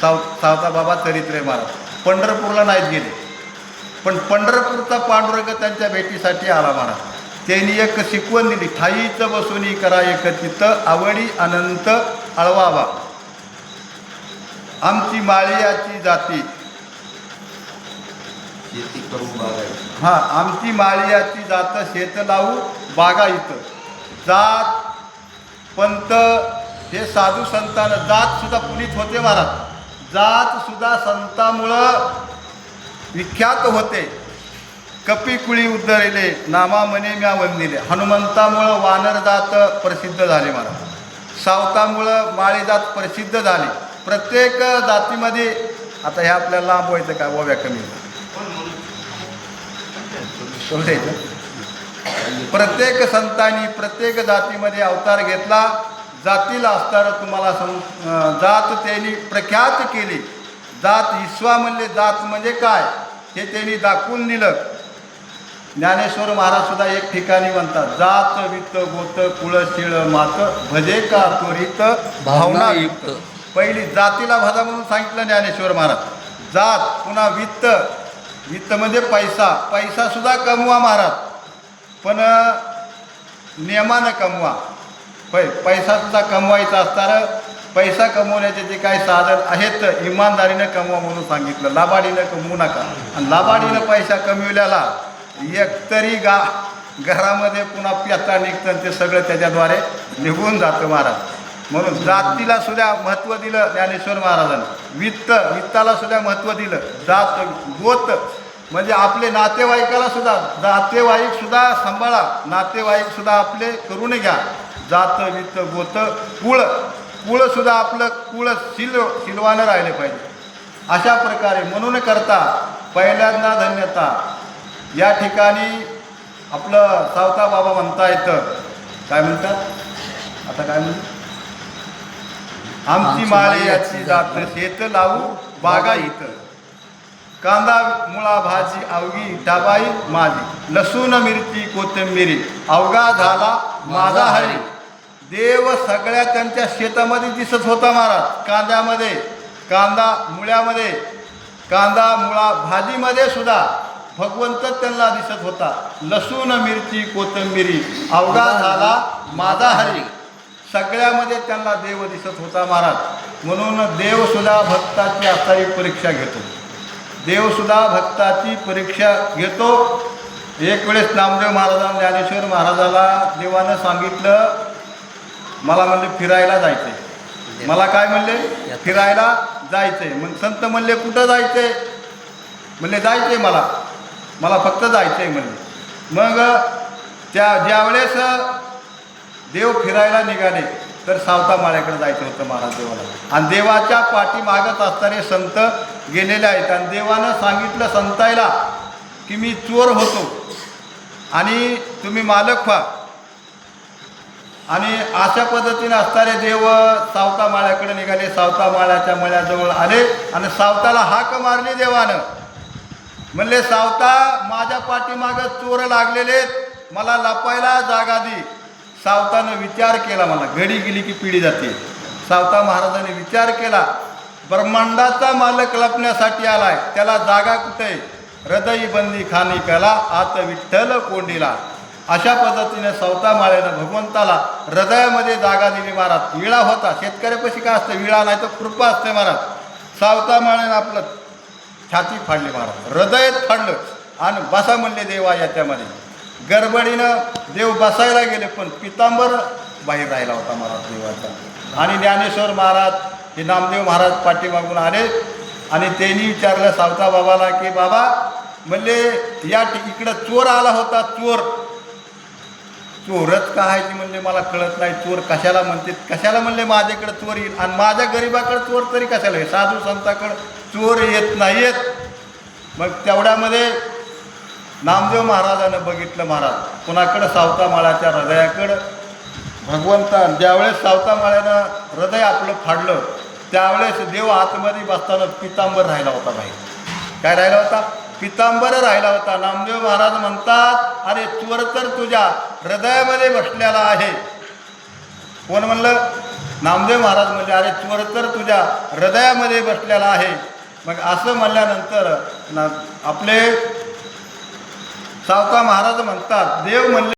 साव सावता बाबा चरित्रे महाराज. पंढरपूरला नाहीत गेले. पण पंढरपूरचा पांडुरंग त्यांच्या भेटीसाठी आला महाराज. त्यांनी एक शिकवण दिली. ठाईचं बसून करा एक चित्त आवडी अनंत अळवावा. आमची माळियाची जाती. शेती करून बघायची हा आमची माळियाची जात शेत लावू बागा इथं जात पंत हे साधू संतानं जात सुद्धा पुनीत होते महाराज. जात सुद्धा संतामुळं विख्यात होते. कपी कुळी उद्धरिले नामा मने म्या वंदिले. हनुमंतामुळं वानर जात प्रसिद्ध झाले महाराज सावतामुळं माळी जात प्रसिद्ध झाली. प्रत्येक जातीमध्ये आता हे आपल्याला लांब व्हायचं का ओव्या कमी. प्रत्येक संतांनी प्रत्येक जातीमध्ये अवतार घेतला. जातीला असताना तुम्हाला सम जात त्यांनी प्रख्यात केली. जात ईश्वा म्हणले जात म्हणजे काय? हे त्यांनी दाखवून दिलं. ज्ञानेश्वर महाराज सुद्धा एक ठिकाणी म्हणतात जात वित्त गोत कुळ शिळ मात भजे का त्वरित भावना युक्त. पहिली जातीला भजा म्हणून सांगितलं ज्ञानेश्वर महाराज. जात पुन्हा वित्त. वित्त म्हणजे पैसा. पैसा सुद्धा कमवा महाराज. पण नियमानं कमवा. पै पैसाचा कमवायचा असताना पैसा कमवण्याचे जे काही साधन आहेत इमानदारीनं कमवा म्हणून सांगितलं. लाबाडीनं कमवू नका. आणि लाबाडीनं पैसा कमविल्याला एकतरी गा घरामध्ये पुन्हा प्याता निघतं आणि ते सगळं त्याच्याद्वारे निघून जातं महाराज. म्हणून जातीला सुद्धा महत्त्व दिलं ज्ञानेश्वर महाराजांनी. वित्त वित्ताला सुद्धा महत्त्व दिलं. जात गोत म्हणजे आपले नातेवाईकाला सुद्धा नातेवाईक सुद्धा सांभाळा. नातेवाईक सुद्धा आपले करून घ्या. जात वित्त गोत कुळ कुळ सुद्धा आपलं कुळ शिल शिलवानं राहिले पाहिजे. अशा प्रकारे म्हणून करता पहिल्यांदा धन्यता. या ठिकाणी आपलं सावता बाबा म्हणता येतं. काय म्हणतात? आता काय म्हणतात आमची माळे याची जात शेत लावू बागा इथं. कांदा मुळा भाजी अवघी डाबाई माझी लसूण मिरची कोथिंबिरी. अवघा झाला माझा हरी. देव सगळ्या त्यांच्या शेतामध्ये दिसत होता महाराज. कांद्यामध्ये कांदा मुळ्यामध्ये कांदा मुळा भाजीमध्ये सुद्धा भगवंत त्यांना दिसत होता. लसूण मिरची कोथंबिरी अवघा झाला माझा हरी. सगळ्यामध्ये त्यांना देव दिसत होता महाराज. म्हणून देवसुद्धा भक्ताची असाही परीक्षा घेतो. देवसुद्धा भक्ताची परीक्षा घेतो. एक वेळेस नामदेव महाराजांना ज्ञानेश्वर महाराजाला देवानं सांगितलं मला म्हणले फिरायला जायचंय. मला काय म्हणले? फिरायला जायचंय. मग संत म्हणले कुठं जायचंय? म्हणले जायचंय मला. मला फक्त जायचंय. म्हणले. मग त्या ज्यावेळेस देव फिरायला निघाले तर सावता माळ्याकडे जायचं होतं महाराज देवाला आणि देवाच्या पाठी मागत असणारे संत गेलेले आहेत. आणि देवानं सांगितलं संतायला की मी चोर होतो आणि तुम्ही मालक व्हा. आणि अशा पद्धतीने असणारे देव सावता माळ्याकडे निघाले. सावता माळ्याच्या मळ्याजवळ आले आणि सावताला हाक मारली देवानं. म्हणले सावता माझ्या पाठीमागं चोर लागलेले मला लपायला जागा दे. सावतानं विचार केला मला. घडी गेली की पिढी जाते. सावता महाराजांनी विचार केला ब्रह्मांडाचा मालक लपण्यासाठी आलाय. त्याला जागा कुठे? हृदय बंदी खानी कला आत विठ्ठल कोंडीला. अशा पद्धतीने सावता माळेनं भगवंताला हृदयामध्ये जागा दिली महाराज. विळा होता. शेतकऱ्यापाशी काय असतं? विळा नाही तर कृपा असते महाराज. सावता माळेनं आपलं छाती फाडली महाराज. हृदयात फाडलं. आणि बसा म्हणले देवा याच्यामध्ये. गडबडीनं देव बसायला गेले पण पितांबर बाहेर राहिला होता महाराज देवाचा. आणि ज्ञानेश्वर महाराज हे नामदेव महाराज पाठीमागून आले. आणि त्यांनी विचारलं सावता बाबाला की बाबा म्हणले या इकडं चोर आला होता चोर. चोरच का आहे ती म्हणले मला कळत नाही चोर कशाला म्हणते कशाला म्हणले माझ्याकडे चोर येईल? आणि माझ्या गरीबाकडे चोर तरी कशाला येईल? साधू संताकडं चोर येत नाहीत मग तेवढ्यामध्ये नामदेव महाराजानं बघितलं महाराज कुणाकडं सावता माळ्याच्या हृदयाकडं? भगवंतान ज्यावेळेस सावता माळ्यानं हृदय आपलं फाडलं त्यावेळेस देव आतमध्ये बसताना पितांबर राहिला होता बाई. काय राहिला होता? पितांबर राहिला होता. नामदेव महाराज म्हणतात अरे चोर तर तुझ्या हृदयामध्ये बसलेला आहे. कोण म्हणलं? नामदेव महाराज म्हणजे अरे चोर तर तुझ्या हृदयामध्ये बसलेला आहे. मग असं म्हणल्यानंतर ना आपले सावका महाराज म्हणतात देव म्हणले